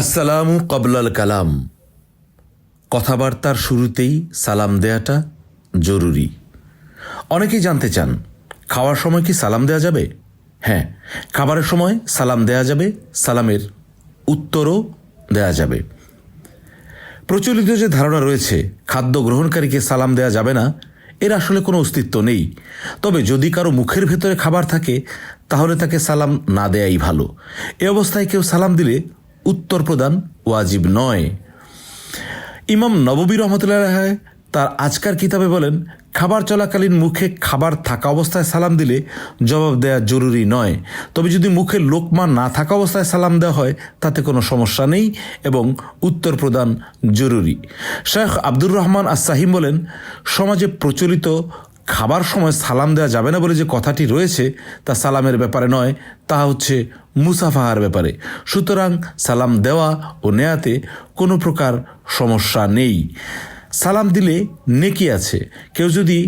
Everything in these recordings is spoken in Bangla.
আসসালামু কবলাল কালাম। কথাবার্তার শুরুতেই সালাম দেয়াটা জরুরি। অনেকেই জানতে চান, খাওয়ার সময় কি সালাম দেয়া যাবে? হ্যাঁ খাবারের সময় সালাম দেয়া যাবে, সালামের উত্তরও দেয়া যাবে। প্রচলিত যে ধারণা রয়েছে, খাদ্য গ্রহণকারীকে সালাম দেয়া যাবে না, এর আসলে কোনো অস্তিত্ব নেই। তবে যদি কারও মুখের ভেতরে খাবার থাকে, তাহলে তাকে সালাম না দেয়াই ভালো। এ অবস্থায় কেউ সালাম দিলে উত্তর প্রদান ওয়াজিব নয়। ইমাম নববী রহমতুল্লাহ রায় তার আজকার কিতাবে বলেন, খাবার চলাকালীন মুখে খাবার থাকা অবস্থায় সালাম দিলে জবাব দেওয়া জরুরি নয়। তবে যদি মুখে লোকমা না থাকা অবস্থায় সালাম দেওয়া হয়, তাতে কোনো সমস্যা নেই এবং উত্তর প্রদান জরুরি। শেখ আব্দুর রহমান আসাহিম বলেন, সমাজে প্রচলিত খাবার সময় সালাম দেওয়া যাবে না বলে যে কথাটি রয়েছে তা সালামের ব্যাপারে নয়, তা হচ্ছে মুসাফাহার ব্যাপারে। সুতরাং সালাম দেওয়া ও নেয়াতে কোনো প্রকার সমস্যা নেই। সালাম দিলে নেকি আছে। কেউ যদি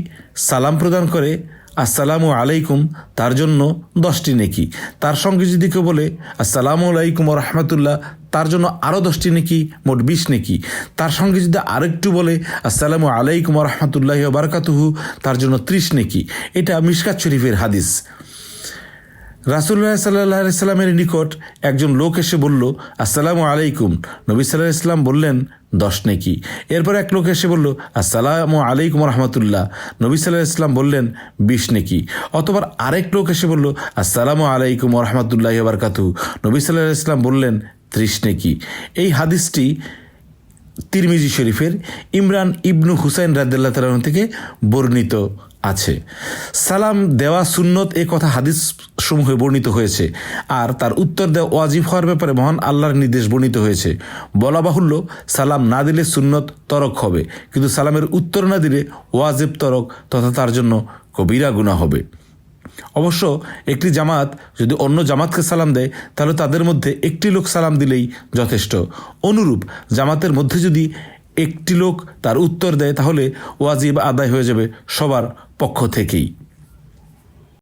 সালাম প্রদান করে, আসসালামু আলাইকুম তার জন্য দশটি নেকি। তার সঙ্গে যদি কেউ বলে, আসসালামু আলাইকুম রহমতুল্লাহ তার জন্য আরও দশটি নেকি, মোট বিশ নেকি। তার সঙ্গে যদি আরেকটু বলে, আসসালামু আলাইকুম রহমতুল্লাহ বারকাতুহু, তার জন্য ত্রিশ নেকি। এটা মিশকাত শরীফের হাদিস। রাসুল্লাহ সাল্লাহ সাল্লামের নিকট একজন লোক এসে বলল, আসসালামু আলাইকুম। নবী সাল্লাহ ইসলাম বললেন, দশ নেকি। এরপর এক লোক এসে বলল, আসসালামু আলাইকুম রহমতুল্লাহ। নবী সাল্লাহ ইসলাম বললেন, বিশ নেকি। অতবার আরেক লোক এসে বলল, আসসালামু আলাইকুম রহমতুল্লাহ বারকাতু নবী সাল্লাহ ইসলাম বললেন নেকি। এই হাদিসটি তিরমিজি শরীফের ইমরান ইবনু হুসাইন রাদ্দাল্লাহ তালন থেকে বর্ণিত আছে। সালাম দেওয়া সুন্নত এ কথা হাদিস সমূহে বর্ণিত হয়েছে। আর তার উত্তর দেওয়া ওয়াজিব হওয়ার ব্যাপারে মহান আল্লাহর নির্দেশ বর্ণিত হয়েছে। বলা বাহুল্য, সালাম না দিলে সুন্নত তরক হবে। কিন্তু সালামের উত্তর না দিলে ওয়াজিব তরক তথা তার জন্য কবিরা গুণা হবে। অবশ্য একটি জামাত যদি অন্য জামাতকে সালাম দেয়, তাহলে তাদের মধ্যে একটি লোক সালাম দিলেই যথেষ্ট। অনুরূপ, জামাতের মধ্যে যদি একটি লোক তার উত্তর দেয়, তাহলে ওয়াজিব আদায় হয়ে যাবে সবার পক্ষ থেকেই।